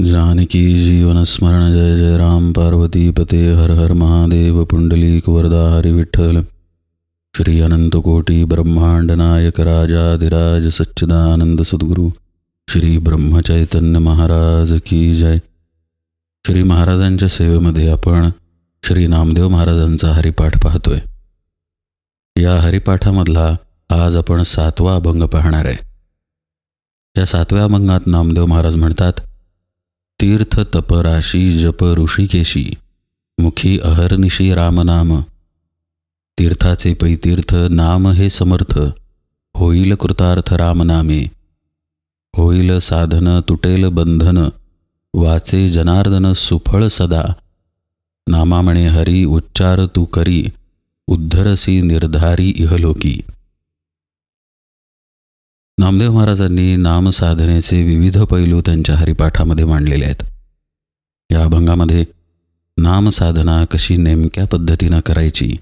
जानकी जीवनस्मरण जय जय राम पार्वती पते हर हर महादेव पुंडलीक वरदा हरिविठ्ठल श्री अनंतकोटी ब्रह्मांड नायक राजाधिराज सच्चिदानंद सद्गुरू श्री ब्रह्मचैतन्य महाराज की जय। श्री महाराजांच्या सेवेमध्ये आपण श्री नामदेव महाराजांचा हरिपाठ पाहतोय. या हरिपाठामधला आज आपण सातवा अभंग पाहणार आहे. या सातव्या अभंगात नामदेव महाराज म्हणतात तीर्थ तपराशी जप ऋषिकेशी मुखी अहर्निशी रामनाम। तीर्थाचे पैतीर्थ नाम हे समर्थ होईल कृतार्थ रामनामे। होईल साधन तुटेल बंधन वाचे जनार्दन सुफळ सदा। नामामणे हरी उच्चार तू करी उद्धरसी निर्धारी इहलोकी। नामदेव महाराजांनी नामसाधनेचे विविध पैलू त्यांच्या हरिपाठामध्ये मांडलेले आहेत. या अभंगामध्ये नामसाधना कशी नेमक्या पद्धतीनं करायची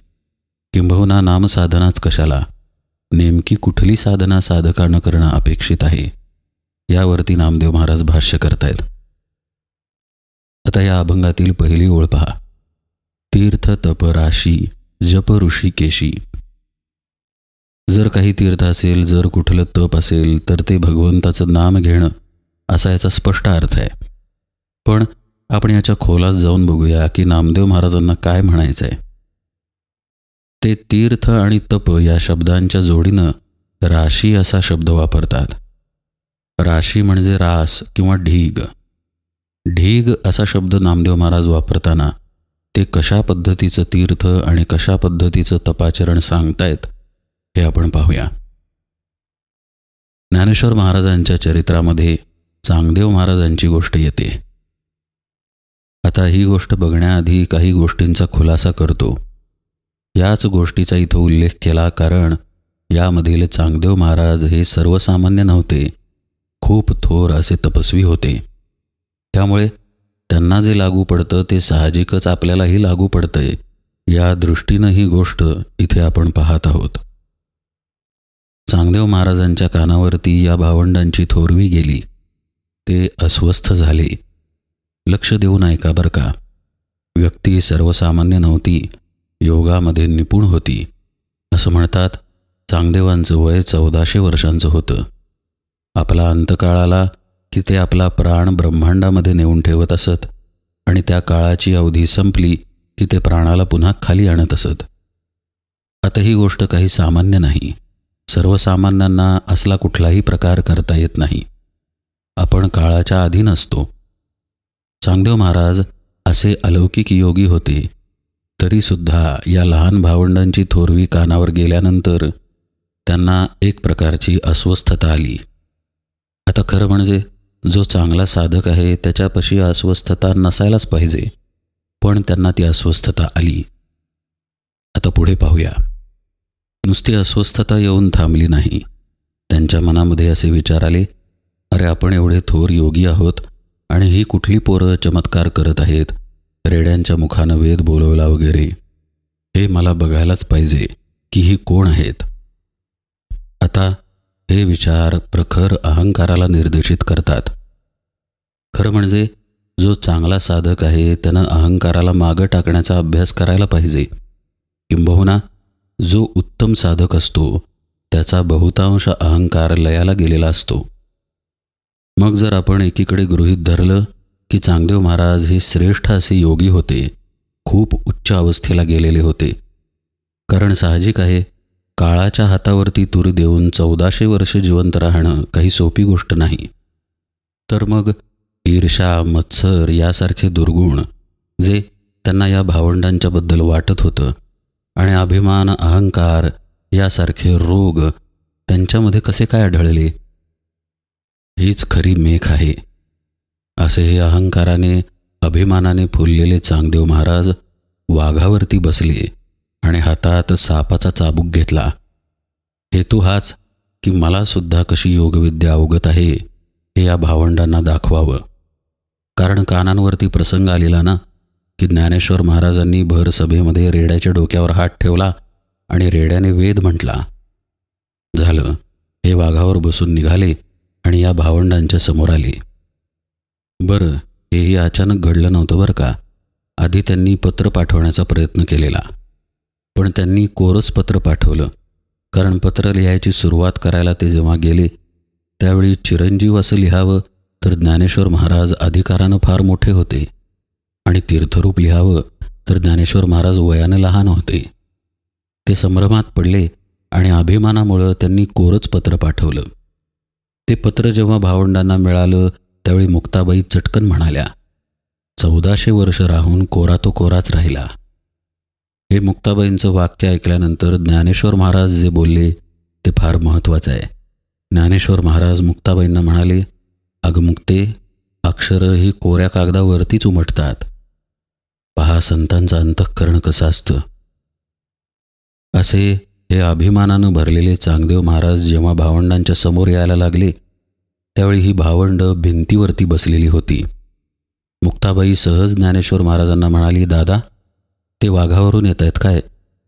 किंबहुना नामसाधनाच कशाला नेमकी कुठली साधना साधकानं करणं अपेक्षित आहे यावरती नामदेव महाराज भाष्य करतायत. आता या अभंगातील पहिली ओळ पहा. तीर्थ तप राशी जप ऋषिकेशी. जर काही तीर्थ असेल जर कुठलं तप असेल तर ते भगवंताचं नाम घेणं असा याचा स्पष्ट अर्थ आहे. पण आपण याच्या खोलात जाऊन बघूया की नामदेव महाराजांना काय म्हणायचं आहे ते तीर्थ आणि तप या शब्दांच्या जोडीनं राशी असा शब्द वापरतात. राशी म्हणजे रास किंवा ढीग. ढीग असा शब्द नामदेव महाराज वापरताना ते कशा पद्धतीचं तीर्थ आणि कशा पद्धतीचं तपाचरण सांगतायत हे आपण पाहूया. ज्ञानेश्वर महाराजांच्या चरित्रामध्ये चांगदेव महाराजांची गोष्ट येते. आता ही गोष्ट बघण्याआधी काही गोष्टींचा खुलासा करतो. याच गोष्टीचा इथं उल्लेख केला कारण यामधील चांगदेव महाराज हे सर्वसामान्य नव्हते खूप थोर असे तपस्वी होते. त्यामुळे त्यांना जे लागू पडतं ते साहजिकच आपल्यालाही लागू पडतंय. या दृष्टीनं ही गोष्ट इथे आपण पाहत आहोत. चांगदेव महाराजांच्या कानावरती या भावंडांची थोरवी गेली. ते अस्वस्थ झाले. लक्ष देऊन ऐका बरं का? व्यक्ती सर्वसामान्य नव्हती. योगामध्ये निपुण होती. असं म्हणतात चांगदेवांचं वय चौदाशे वर्षांचं होतं. आपला अंतकाळ आला की ते आपला प्राण ब्रह्मांडामध्ये नेऊन ठेवत असत आणि त्या काळाची अवधी संपली की ते प्राणाला पुन्हा खाली आणत असत. आता ही गोष्ट काही सामान्य नाही. सर्वसामान्यांना असला कुठलाही प्रकार करता येत नाही. आपण काळाच्या अधीन असतो चांगदेव महाराज असे अलौकिक योगी होते तरीसुद्धा या लहान भावंडांची थोरवी कानावर गेल्यानंतर त्यांना एक प्रकारची अस्वस्थता आली. आता खरं म्हणजे जो चांगला साधक आहे त्याच्यापाशी अस्वस्थता नसायलाच पाहिजे पण त्यांना ती अस्वस्थता आली. आता पुढे पाहूया. नुसती अस्वस्थता येऊन थांबली नाही. त्यांच्या मनामध्ये असे विचार आले अरे आपण एवढे थोर योगी आहोत आणि ही कुठली पोरं चमत्कार करत आहेत? रेड्यांच्या मुखानं वेद बोलवला वगैरे. हे मला बघायलाच पाहिजे की ही कोण आहेत. आता हे विचार प्रखर अहंकाराला निर्देशित करतात. खरं म्हणजे जो चांगला साधक आहे त्यानं अहंकाराला मागं टाकण्याचा अभ्यास करायला पाहिजे. किंबहुना जो उत्तम साधक असतो त्याचा बहुतांश अहंकार लयाला गेलेला असतो. मग जर आपण एकीकडे गृहीत धरलं की चांगदेव महाराज हे श्रेष्ठ असे योगी होते खूप उच्च अवस्थेला गेलेले होते. कारण साहजिक आहे काळाच्या हातावरती तूर देऊन चौदाशे वर्ष जिवंत राहणं काही सोपी गोष्ट नाही. तर मग ईर्षा मत्सर यासारखे दुर्गुण जे त्यांना या भावंडांच्याबद्दल वाटत होतं आणि अभिमान अहंकार यासारखे रोग त्यांच्यामध्ये कसे काय आढळले? हीच खरी मेख आहे. असे हे अहंकाराने अभिमानाने फुललेले चांगदेव महाराज वाघावरती बसले आणि हातात सापाचा चाबूक घेतला. हेतू हाच की मला सुद्धा कशी योगविद्या अवगत आहे हे या भावंडांना दाखवावं. कारण कानांवरती प्रसंग आलेला ना की ज्ञानेश्वर महाराजांनी भर सभेमध्ये रेड्याच्या डोक्यावर हात ठेवला आणि रेड्याने वेद म्हटला झालं. हे वाघावर बसून निघाले आणि या भावंडांच्या समोर आले. बरं. हेही अचानक घडलं नव्हतं बरं का? आधी त्यांनी पत्र पाठवण्याचा प्रयत्न केलेला. पण त्यांनी कोरच पत्र पाठवलं. कारण पत्र लिहायची सुरुवात करायला ते जेव्हा गेले त्यावेळी चिरंजीव असं लिहावं तर ज्ञानेश्वर महाराज अधिकारानं फार मोठे होते. आणि तीर्थरूप लिहावं तर ज्ञानेश्वर महाराज वयानं लहान होते. ते संभ्रमात पडले आणि अभिमानामुळं त्यांनी कोरच पत्र पाठवलं. ते पत्र जेव्हा भावंडांना मिळालं त्यावेळी मुक्ताबाई चटकन म्हणाल्या चौदाशे वर्ष राहून कोरा तो कोराच राहिला. हे मुक्ताबाईंचं वाक्य ऐकल्यानंतर ज्ञानेश्वर महाराज जे बोलले ते फार महत्त्वाचं आहे. ज्ञानेश्वर महाराज मुक्ताबाईंना म्हणाले अगमुक्ते अक्षरं ही कोऱ्या कागदावरतीच उमटतात. पहा संतांचं अंतःकरण कसं असतं. असे हे अभिमानानं भरलेले चांगदेव महाराज जेव्हा भावंडांच्या समोर यायला लागले त्यावेळी ही भावंड भिंतीवरती बसलेली होती. मुक्ताबाई सहज ज्ञानेश्वर महाराजांना म्हणाली दादा ते वाघावरून येत आहेत काय?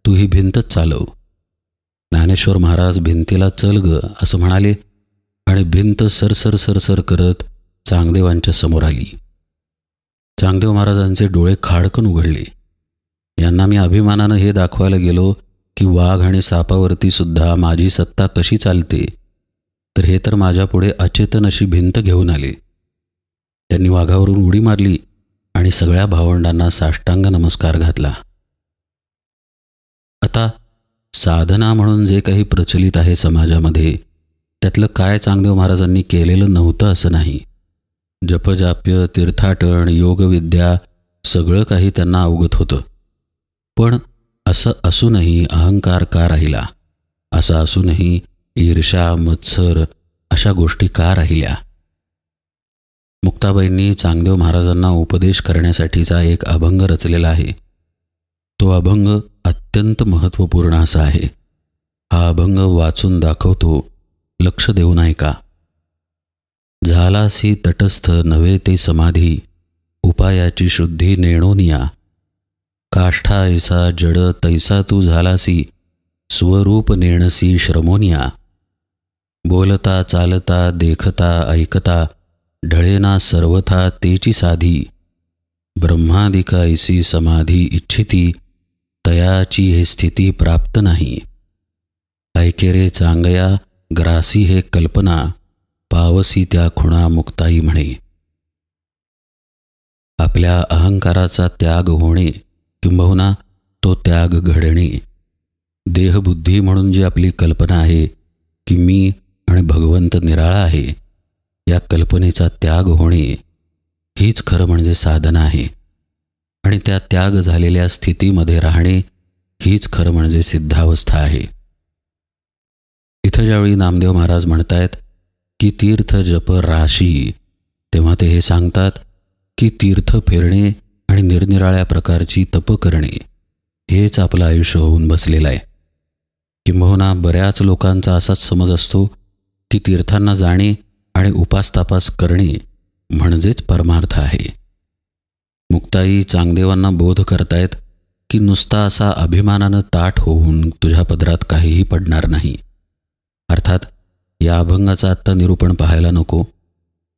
तू ही भिंतच चालव. ज्ञानेश्वर महाराज भिंतीला चल ग असं म्हणाले आणि भिंत सरसर सरसर करत चांगदेवांच्या समोर आली. चांगदेव महाराजांचे डोळे खाडकन उघडले. यांना मी अभिमानानं हे दाखवायला गेलो की वाघ आणि सापावरती सुद्धा माझी सत्ता कशी चालते तर हे तर माझ्यापुढे अचेतन अशी भिंत घेऊन आले. त्यांनी वाघावरून उडी मारली आणि सगळ्या भावंडांना साष्टांग नमस्कार घातला. आता साधना म्हणून जे काही प्रचलित आहे समाजामध्ये त्यातलं काय चांगदेव महाराजांनी केलेलं नव्हतं असं नाही. जपजाप्य तीर्थाटन योगविद्या सगळं काही त्यांना अवगत होतं. पण असं असूनही अहंकार का राहिला? असं असूनही ईर्षा मत्सर अशा गोष्टी का राहिल्या? मुक्ताबाईंनी चांगदेव महाराजांना उपदेश करण्यासाठीचा एक अभंग रचलेला आहे. तो अभंग अत्यंत महत्त्वपूर्ण असा आहे. हा अभंग वाचून दाखवतो लक्ष देऊ नाही का? झालासी तटस्थ नव्हे ते समाधी उपायाची शुद्धी नेणोनिया काष्ठा ऐसा जड तैसा तू झालासी स्वरूप नेणसी श्रमोनिया बोलता चालता देखता ऐकता ढळेना सर्वथा तेची साधी. ब्रह्मादिका ऐसी समाधी इच्छिती तयाची हे स्थिती प्राप्त नाही. ऐकेरे चांगया ग्रासी हे कल्पना. पावसी त्या खुणा मुक्ताई म्हणे. आपल्या अहंकाराचा त्याग होणे किंबहुना तो त्याग घडणे. देहबुद्धी म्हणून जी आपली कल्पना आहे की मी आणि भगवंत निराळा आहे या कल्पनेचा त्याग होणे हीच खरं म्हणजे साधना आहे. आणि त्या त्याग झालेल्या स्थितीमध्ये राहणे हीच खरं म्हणजे सिद्धावस्था आहे. इथं ज्यावेळी नामदेव महाराज म्हणतायत की तीर्थ जप राशी. तेव्हा ते हे सांगतात की तीर्थ फिरणे आणि निरनिराळ्या प्रकारची तप करणे हेच आपलं आयुष्य होऊन बसलेलं आहे. किंबहुना बऱ्याच लोकांचा असाच समज असतो की तीर्थांना जाणे आणि उपासतापास करणे म्हणजेच परमार्थ आहे. मुक्ताई चांगदेवांना बोध करतायत की नुसता असा अभिमानानं ताठ होऊन तुझ्या पदरात काहीही पडणार नाही. अर्थात या अभंगाचं आत्ता निरूपण पाहायला नको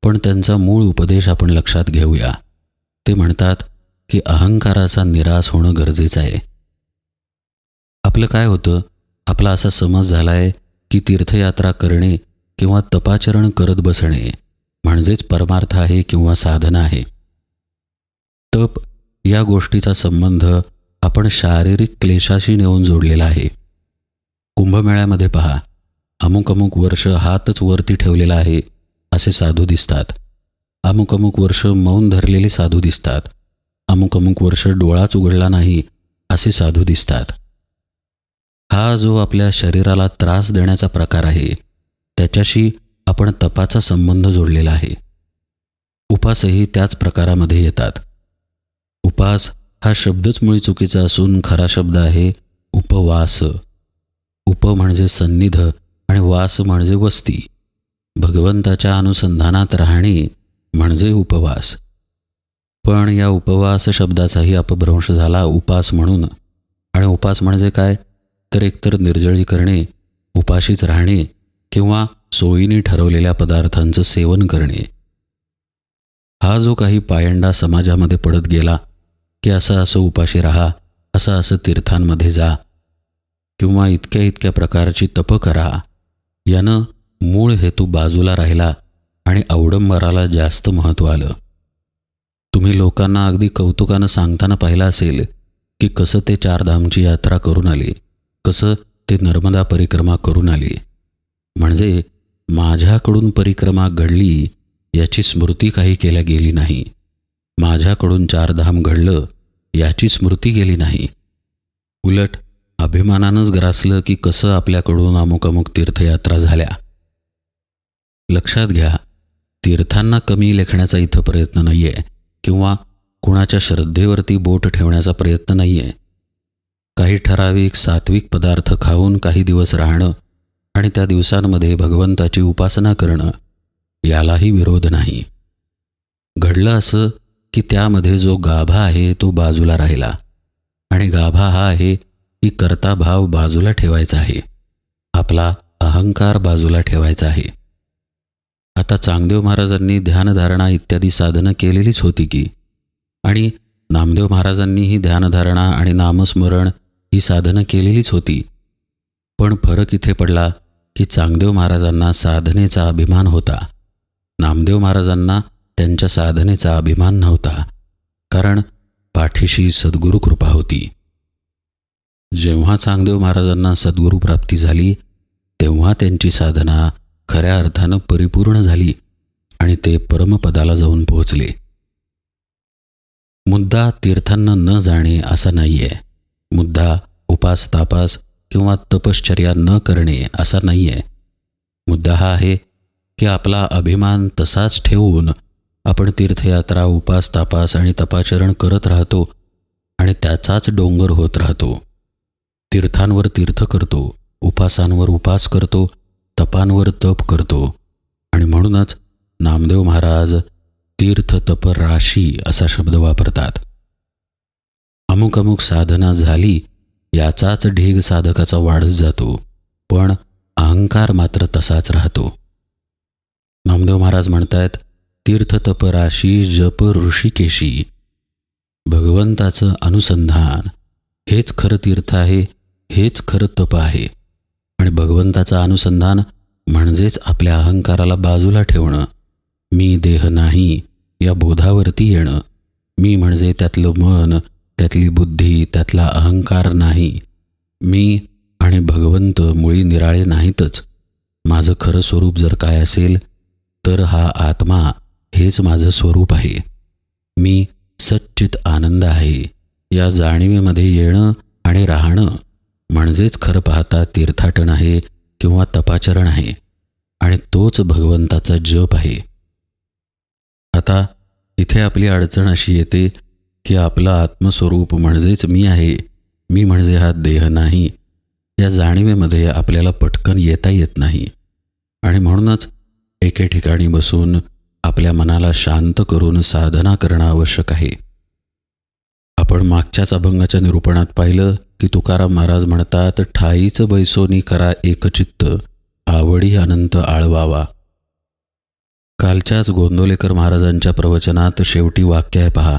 पण त्यांचा मूळ उपदेश आपण लक्षात घेऊया. ते म्हणतात की अहंकाराचा निराश होणं गरजेचं आहे. आपलं काय होतं? आपला असा समज झाला आहे की तीर्थयात्रा करणे किंवा तपाचरण करत बसणे म्हणजेच परमार्थ आहे किंवा साधना आहे. तप या गोष्टीचा संबंध आपण शारीरिक क्लेशाशी नेऊन जोडलेला आहे. कुंभमेळ्यामध्ये पहा. अमुक अमुक वर्ष हातच वरती ठेवलेला आहे असे साधू दिसतात. अमुक अमुक वर्ष मौन धरलेले साधू दिसतात. अमुक अमुक वर्ष डोळाच उघडला नाही असे साधू दिसतात. हा जो आपल्या शरीराला त्रास देण्याचा प्रकार आहे त्याच्याशी आपण तपाचा संबंध जोडलेला आहे. उपासही त्याच प्रकारामध्ये येतात. उपास हा शब्दच मुळी चुकीचा असून खरा शब्द आहे उपवास. उप म्हणजे सन्निध आणि वास म्हणजे वस्ती. भगवंताच्या अनुसंधानात राहणे म्हणजे उपवास. पण या उपवास शब्दाचाही अपभ्रंश झाला उपास म्हणून. आणि उपास म्हणजे काय? तर एकतर निर्जळी करणे उपाशीच राहणे किंवा सोयीने ठरवलेल्या पदार्थांचं सेवन करणे. हा जो काही पायंडा समाजामध्ये पडत गेला की असं असं उपाशी राहा असं असं तीर्थांमध्ये जा किंवा इतक्या इतक्या प्रकारची तप करा यानं मूळ हेतू बाजूला राहिला आणि अवडंबराला जास्त महत्त्व आलं. तुम्ही लोकांना अगदी कौतुकानं सांगताना पाहिलं असेल की कसं ते चारधामची यात्रा करून आली कसं ते नर्मदा परिक्रमा करून आली. म्हणजे माझ्याकडून परिक्रमा घडली याची स्मृती काही केल्या गेली नाही. माझ्याकडून चारधाम घडलं याची स्मृती गेली नाही. उलट अभिमानानंच ग्रासलं की कसं आपल्याकडून अमुक अमुक तीर्थयात्रा झाल्या. लक्षात घ्या तीर्थांना कमी लेखण्याचा इथं प्रयत्न नाही आहे किंवा कुणाच्या श्रद्धेवरती बोट ठेवण्याचा प्रयत्न नाही आहे काही ठराविक सात्विक पदार्थ खाऊन काही दिवस राहणं आणि त्या दिवसांमध्ये भगवंताची उपासना करणं यालाही विरोध नाही. घडलं असं की त्यामध्ये जो गाभा आहे तो बाजूला राहिला आणि गाभा हा आहे की कर्ता भाव बाजूला ठेवायचा आहे. आपला अहंकार बाजूला ठेवायचा आहे. आता चांगदेव महाराजांनी ध्यानधारणा इत्यादी साधनं केलेलीच होती की आणि नामदेव महाराजांनीही ध्यानधारणा आणि नामस्मरण ही साधनं केलेलीच होती. पण फरक इथे पडला की चांगदेव महाराजांना साधनेचा अभिमान होता. नामदेव महाराजांना त्यांच्या साधनेचा अभिमान नव्हता कारण पाठीशी सद्गुरुकृपा होती. जेव्हा चांगदेव महाराजांना सद्गुरू प्राप्ती झाली तेव्हा त्यांची साधना खऱ्या अर्थानं परिपूर्ण झाली आणि ते परमपदाला जाऊन पोहोचले. मुद्दा तीर्थांना न जाणे असा नाही आहे मुद्दा उपास तापास किंवा तपश्चर्या न करणे असा नाही आहे मुद्दा हा आहे की आपला अभिमान तसाच ठेवून आपण तीर्थयात्रा उपास तापास आणि तपाचरण करत राहतो आणि त्याचाच डोंगर होत राहतो. तीर्थांवर तीर्थ करतो उपासांवर उपास करतो तपांवर तप करतो. आणि म्हणूनच नामदेव महाराज तीर्थ तप राशी असा शब्द वापरतात. अमुक अमुक साधना झाली याचाच ढीग साधकाचा वाढत जातो पण अहंकार मात्र तसाच राहतो. नामदेव महाराज म्हणतायत तीर्थ तप राशी जप ऋषिकेशी. भगवंताचं अनुसंधान हेच खरं तीर्थ आहे हेच खरं तप आहे. आणि भगवंताचं अनुसंधान म्हणजेच आपल्या अहंकाराला बाजूला ठेवणं. मी देह नाही या बोधावरती येणं. मी म्हणजे त्यातलं मन त्यातली बुद्धी त्यातला अहंकार नाही. मी आणि भगवंत मुळी निराळे नाहीतच. माझं खरं स्वरूप जर काय असेल तर हा आत्मा हेच माझं स्वरूप आहे. मी सच्चित आनंद आहे. या जाणीवेमध्ये येणं आणि राहणं म्हणजेच खरं पाहता तीर्थाटन आहे किंवा तपाचरण आहे आणि तोच भगवंताचा जप आहे. आता इथे आपली अडचण अशी येते की आपलं आत्मस्वरूप म्हणजेच मी आहे मी म्हणजे हा देह नाही या जाणीवेमध्ये आपल्याला पटकन येता येत नाही. आणि म्हणूनच एके ठिकाणी बसून आपल्या मनाला शांत करून साधना करणं आवश्यक आहे. आपण मागच्याच अभंगाच्या निरूपणात पाहिलं की तुकाराम महाराज म्हणतात ठाईच बैसोनी करा एकचित्त आवडी अनंत आळवावा. कालच्याच गोंदोलेकर महाराजांच्या प्रवचनात शेवटी वाक्य आहे पहा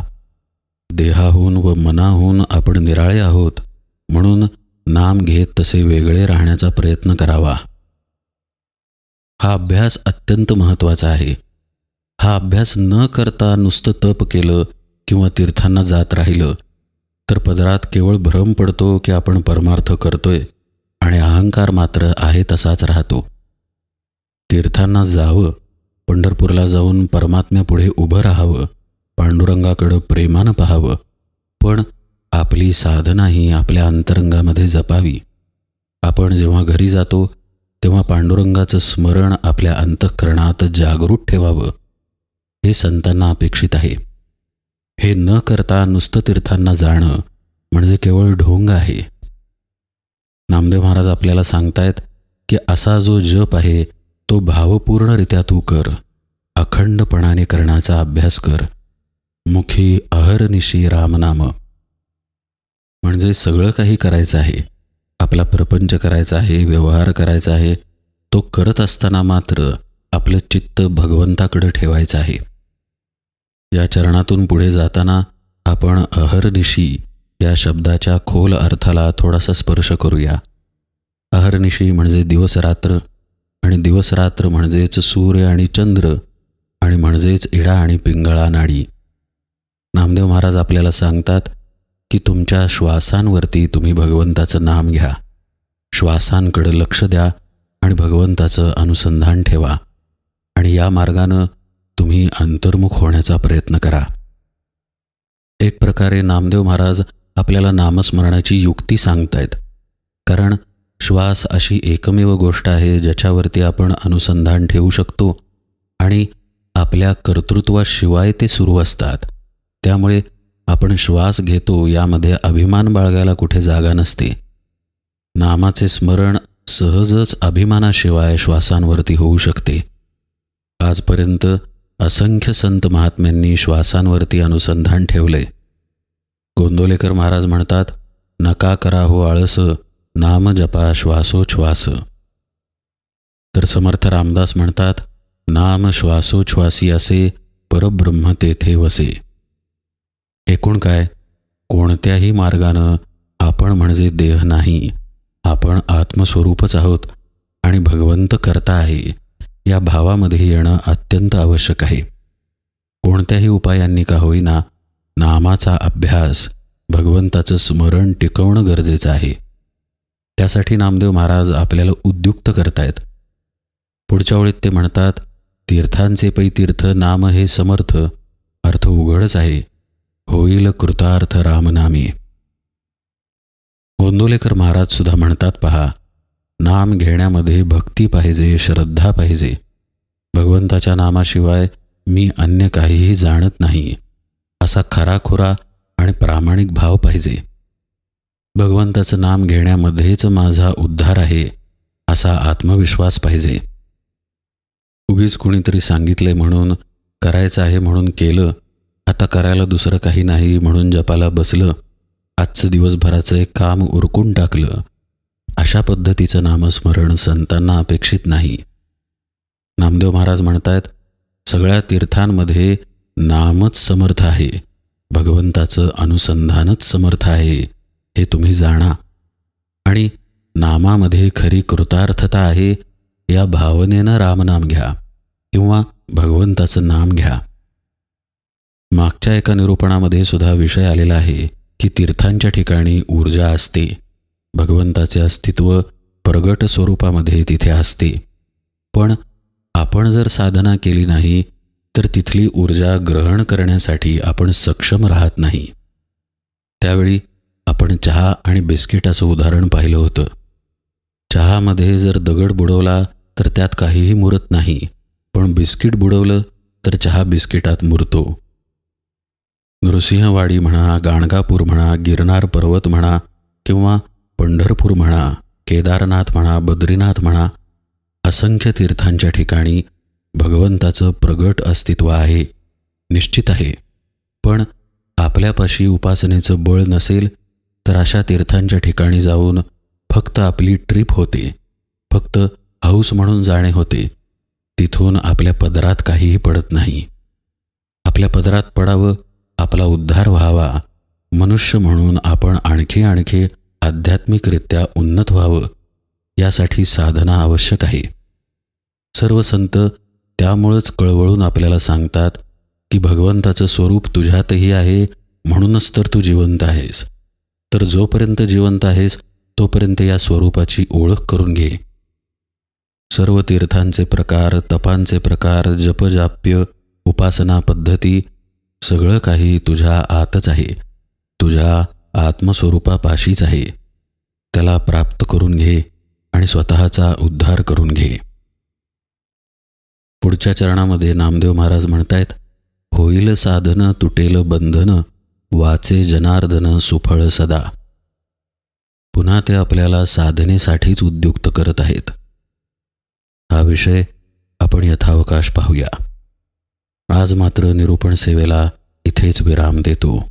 देहाहून व मनाहून आपण निराळे आहोत म्हणून नाम घेत तसे वेगळे राहण्याचा प्रयत्न करावा. हा अभ्यास अत्यंत महत्त्वाचा आहे. हा अभ्यास न करता नुसतं तप केलं किंवा तीर्थांना जात राहिलं तर पदरात केवळ भ्रम पडतो की आपण परमार्थ करतोय आणि अहंकार मात्र आहे तसाच राहतो. तीर्थांना जावं पंढरपूरला जाऊन परमात्म्यापुढे उभं राहावं पांडुरंगाकडं प्रेमानं पाहावं पण आपली साधना ही आपल्या अंतरंगामध्ये जपावी. आपण जेव्हा घरी जातो तेव्हा पांडुरंगाचं स्मरण आपल्या अंतःकरणात जागरूक ठेवावं. हे संतांना अपेक्षित आहे. हे न करता नुसतं तीर्थांना जाणं म्हणजे केवळ ढोंग आहे. नामदेव महाराज आपल्याला सांगतायत की असा जो जप आहे तो भावपूर्णरित्या तू कर. अखंडपणाने करण्याचा अभ्यास कर. मुखी अहरनिशी रामनाम म्हणजे सगळं काही करायचं आहे. आपला प्रपंच करायचा आहे व्यवहार करायचा आहे तो करत असताना मात्र आपलं चित्त भगवंताकडे ठेवायचं आहे. या चरणातून पुढे जाताना आपण अहर्निशी या शब्दाच्या खोल अर्थाला थोडासा स्पर्श करूया. अहर्निशी म्हणजे दिवसरात्र आणि दिवसरात्र म्हणजेच सूर्य आणि चंद्र आणि म्हणजेच इडा आणि पिंगळा नाडी. नामदेव महाराज आपल्याला सांगतात की तुमच्या श्वासांवरती तुम्ही भगवंताचं नाम घ्या. श्वासांकडे लक्ष द्या आणि भगवंताचं अनुसंधान ठेवा. आणि या मार्गानं तुम्ही अंतर्मुख होण्याचा प्रयत्न करा. एक प्रकारे नामदेव महाराज आपल्याला नामस्मरणाची युक्ती सांगतायत. कारण श्वास अशी एकमेव गोष्ट आहे ज्याच्यावरती आपण अनुसंधान ठेवू शकतो आणि आपल्या कर्तृत्वाशिवाय ते सुरू असतात. त्यामुळे आपण श्वास घेतो यामध्ये अभिमान बाळगायला कुठे जागा नसते. नामाचे स्मरण सहजच अभिमानाशिवाय श्वासांवरती होऊ शकते. आजपर्यंत असंख्य संत महात्म्यांनी श्वासांवरती अनुसंधान ठेवले. गोंदोलेकर महाराज म्हणतात नका करा हो आळस नाम जपा श्वासोच्छ्वास. तर समर्थ रामदास म्हणतात नाम श्वासोच्छ्वासी असे परब्रह्म तेथे वसे. एकूण काय? कोणत्याही मार्गानं आपण म्हणजे देह नाही आपण आत्मस्वरूपच आहोत आणि भगवंत करता आहे. या भावामध्ये येणं अत्यंत आवश्यक आहे. कोणत्याही उपायांनी का होईना नामाचा अभ्यास भगवंताचं स्मरण टिकवणं गरजेचं आहे. त्यासाठी नामदेव महाराज आपल्याला उद्युक्त करतायत. पुढच्या ओळीत ते म्हणतात तीर्थांचे पै तीर्थ नाम हे समर्थ अर्थ उघडच आहे. होईल कृतार्थ रामनामी. गोंदोलेकर महाराज सुद्धा म्हणतात पहा नाम घेण्यामध्ये भक्ती पाहिजे श्रद्धा पाहिजे. भगवंताच्या नामाशिवाय मी अन्य काहीही जाणत नाही. असा खराखुरा आणि प्रामाणिक भाव पाहिजे. भगवंताचं नाम घेण्यामध्येच माझा उद्धार आहे असा आत्मविश्वास पाहिजे. उगीच कुणीतरी सांगितले म्हणून करायचं आहे म्हणून केलं आता करायला दुसरं काही नाही म्हणून जपाला बसलं आजचं दिवसभराचं एक काम उरकून टाकलं. अशा पद्धतीचं नामस्मरण संतांना अपेक्षित नाही. नामदेव महाराज म्हणतायत सगळ्या तीर्थांमध्ये नामच समर्थ आहे भगवंताचं अनुसंधानच समर्थ आहे हे तुम्ही जाणा. आणि नामामध्ये खरी कृतार्थता आहे या भावनेनं रामनाम घ्या किंवा भगवंताचं नाम घ्या. मागच्या एका निरूपणामध्ये सुद्धा विषय आलेला आहे की तीर्थांच्या ठिकाणी ऊर्जा असते. भगवंताचे अस्तित्व प्रगट स्वरूपामध्ये तिथे असते. पण आपण जर साधना केली नाही तर तिथली ऊर्जा ग्रहण करण्यासाठी आपण सक्षम राहत नाही. त्यावेळी आपण चहा आणि बिस्किटाचं उदाहरण पाहिलं होतं. चहामध्ये जर दगड बुडवला तर त्यात काहीही मुरत नाही. पण बिस्किट बुडवलं तर चहा बिस्किटात मुरतो. नृसिंहवाडी म्हणा गाणगापूर म्हणा गिरनार पर्वत म्हणा किंवा पंढरपूर म्हणा केदारनाथ म्हणा बद्रीनाथ म्हणा असंख्य तीर्थांच्या ठिकाणी भगवंताचं प्रगट अस्तित्व आहे निश्चित आहे. पण आपल्यापाशी उपासनेचं बळ नसेल तर अशा तीर्थांच्या ठिकाणी जाऊन फक्त आपली ट्रीप होते फक्त हाऊस म्हणून जाणे होते. तिथून आपल्या पदरात काहीही पडत नाही. आपल्या पदरात पडावं आपला उद्धार व्हावा मनुष्य म्हणून आपण आणखी आणखी आध्यात्मिकरित्या उन्नत व्हावं यासाठी साधना आवश्यक आहे. सर्व संत त्यामुळंच कळवळून आपल्याला सांगतात की भगवंताचं स्वरूप तुझ्यातही आहे म्हणूनच तर तू जिवंत आहेस. तर जोपर्यंत जिवंत आहेस तोपर्यंत या स्वरूपाची ओळख करून घे. सर्व तीर्थांचे प्रकार तपांचे प्रकार जपजाप्य उपासना पद्धती सगळं काही तुझ्या आतच आहे. तुझ्या आत्मस्वरूपापाशीच आहे. त्याला प्राप्त करून घे आणि स्वतःचा उद्धार करून घे. पुढच्या चरणामध्ये नामदेव महाराज म्हणतायत होईल साधन तुटेल बंधन वाचे जनार्दन सुफळ सदा. पुन्हा ते आपल्याला साधनेसाठीच उद्युक्त करत आहेत. हा विषय आपण यथावकाश पाहूया. आज मात्र निरूपण सेवेला इथेच विराम देतो.